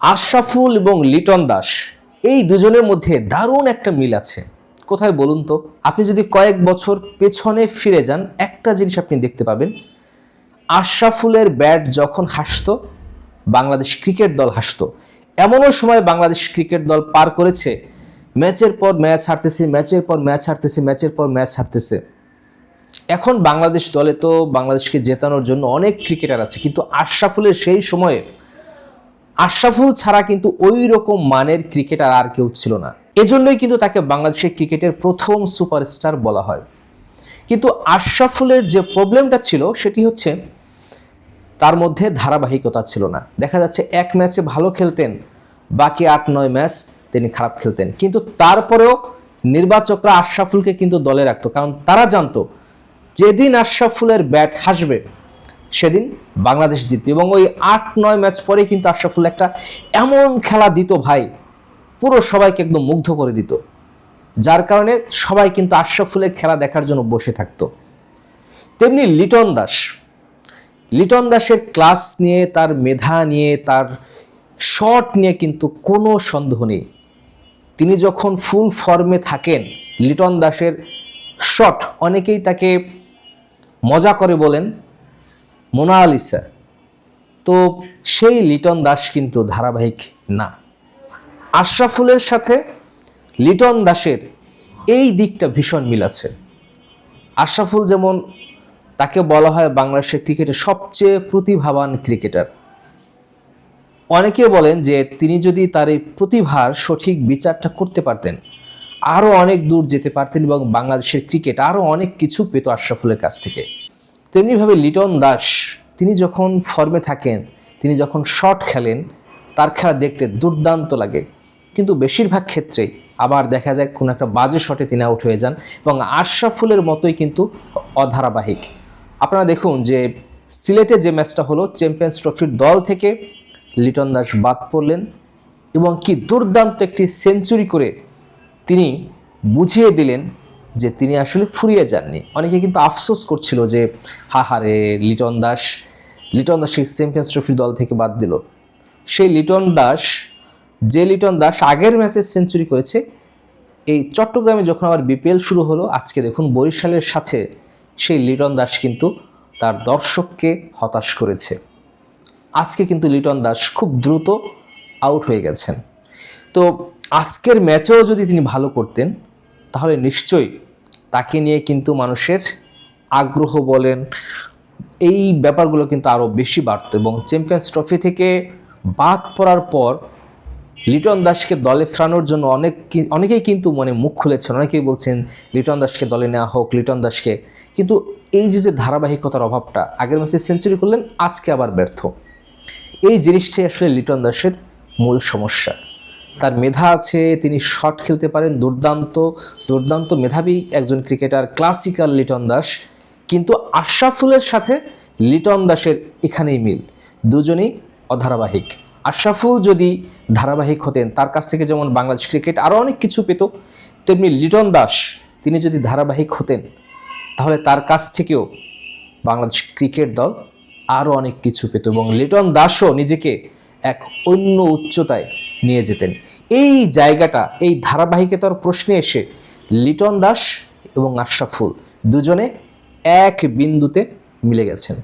আশরাফুল এবং লিটন দাস, এই দুজনের মধ্যে দারুণ একটা মিল আছে। কোথায় বলুন তো? আপনি যদি কয়েক বছর পেছনে ফিরে যান, একটা জিনিস আপনি দেখতে পাবেন, আশরাফুলের ব্যাট যখন হাসতো, বাংলাদেশ ক্রিকেট দল হাসতো। এমনও সময় বাংলাদেশ ক্রিকেট দল পার করেছে। ম্যাচের পর ম্যাচ হারতেছে, ম্যাচের পর ম্যাচ হারতেছে, ম্যাচের পর ম্যাচ হারতেছে। এখন বাংলাদেশ দলে তো বাংলাদেশকে জেতানোর জন্য অনেক ক্রিকেটার আছে, কিন্তু আশরাফুলের সেই সময়ে আশরাফুল ছাড়া কিন্তু ওই রকম মানের ক্রিকেটার আর কেউ ছিল না। এজন্যই কিন্তু তাকে বাংলাদেশের ক্রিকেটের প্রথম সুপারস্টার বলা হয়। কিন্তু আশরাফুলের যে প্রবলেমটা ছিল সেটি হচ্ছে তার মধ্যে ধারাবাহিকতা ছিল না। দেখা যাচ্ছে এক ম্যাচে ভালো খেলতেন, বাকি আট, নয় ম্যাচ তিনি খারাপ খেলতেন। কিন্তু তারপরেও নির্বাচকরা আশরাফুলকে কিন্তু দলে রাখতো। কারণ তারা জানতো, যেদিন আশরাফুলের ব্যাট হাসবে সেদিন বাংলাদেশ জিতবে এবং ওই আট নয় ম্যাচ পরে কিন্তু আশরাফুল একটা এমন খেলা দিত ভাই। পুরো সবাইকে একদম মুগ্ধ করে দিত। যার কারণে সবাই কিন্তু আশরাফুলের খেলা দেখার জন্য বসে থাকতো। তেমনি লিটন দাস। লিটন দাসের ক্লাস নিয়ে, তার মেধা নিয়ে, তার শট নিয়ে কিন্তু কোনো সন্দেহ নেই। তিনি যখন ফুল ফর্মে থাকেন, লিটন দাসের শট অনেকেই তাকে মজা করে বলেন মোনালিসা। তো সেই লিটন দাস কিন্তু ধারাবাহিক না। আশরাফুলের সাথে লিটন দাসের এই দিকটা ভীষণ মিল আছে। আশরাফুল যেমন তাকে বলা হয় বাংলাদেশের ক্রিকেটের সবচেয়ে প্রতিভাবান ক্রিকেটার। অনেকে বলেন যে তিনি যদি তার এই প্রতিভার সঠিক বিচারটা করতে পারতেন আরও অনেক দূর যেতে পারতেন এবং বাংলাদেশের ক্রিকেট আরও অনেক কিছু পেত আশরাফুলের কাছ থেকে। তেমনিভাবে লিটন দাস, তিনি যখন ফর্মে থাকেন, তিনি যখন শট খেলেন, তার খেলা দেখতে দুর্দান্ত লাগে। কিন্তু বেশিরভাগ ক্ষেত্রেই আবার দেখা যায় কোনো একটা বাজে শটে তিনি আউট হয়ে যান এবং আশরাফুলের মতোই কিন্তু অধারাবাহিক। আপনারা দেখুন যে সিলেটে যে ম্যাচটা হলো চ্যাম্পিয়ন্স ট্রফির দল থেকে লিটন দাস বাদ পড়লেন এবং কি দুর্দান্ত একটি সেঞ্চুরি করে তিনি বুঝিয়ে দিলেন যে তিনি আসলে ফুরিয়ে যাননি। অনেকে কিন্তু আফসোস করছিল যে, হা হারে লিটন দাস। লিটন দাস সেই চ্যাম্পিয়ন্স ট্রফির দল থেকে বাদ দিল। সেই লিটন দাস, যে লিটন দাস আগের ম্যাচে সেঞ্চুরি করেছে, এই চট্টগ্রামে যখন আবার বিপিএল শুরু হলো, আজকে দেখুন বরিশালের সাথে সেই লিটন দাস কিন্তু তার দর্শককে হতাশ করেছে। আজকে কিন্তু লিটন দাস খুব দ্রুত আউট হয়ে গেছেন। তো আজকের ম্যাচেও যদি তিনি ভালো করতেন তাহলে নিশ্চয়ই তাকে নিয়ে কিন্তু মানুষের আগ্রহ বলেন, এই ব্যাপারগুলো কিন্তু আরও বেশি বাড়তো এবং চ্যাম্পিয়ন্স ট্রফি থেকে বাদ পড়ার পর লিটন দাসকে দলে ফেরানোর জন্য অনেক অনেকেই কিন্তু মানে মুখ খুলেছেন, অনেকেই বলছেন লিটন দাসকে দলে নেওয়া হোক, লিটন দাসকে। কিন্তু এই যে যে ধারাবাহিকতার অভাবটা, আগের ম্যাচে সেঞ্চুরি করলেন, আজকে আবার ব্যর্থ। এই জিনিসটাই আসলে লিটন দাসের মূল সমস্যা। তার মেধা আছে, তিনি শট খেলতে পারেন, দুর্দান্ত দুর্দান্ত মেধাবী একজন ক্রিকেটার ক্লাসিক্যাল লিটন দাস। কিন্তু আশরাফুলের সাথে লিটন দাসের এখানেই মিল। দুজনেই অধারাবাহিক। আশরাফুল যদি ধারাবাহিক হতেন, তার কাছ থেকে যেমন বাংলাদেশ ক্রিকেট আরও অনেক কিছু পেত, তেমনি লিটন দাস, তিনি যদি ধারাবাহিক হতেন, তাহলে তার কাছ থেকেও বাংলাদেশ ক্রিকেট দল আরও অনেক কিছু পেত এবং লিটন দাসও নিজেকে এক অন্য উচ্চতায় নিয়ে যেতেন। এই জায়গাটা, এই ধারাবাহিকতার প্রশ্নে এসে লিটন দাস এবং আশরাফুল দুজনে এক বিন্দুতে মিলে গেছেন।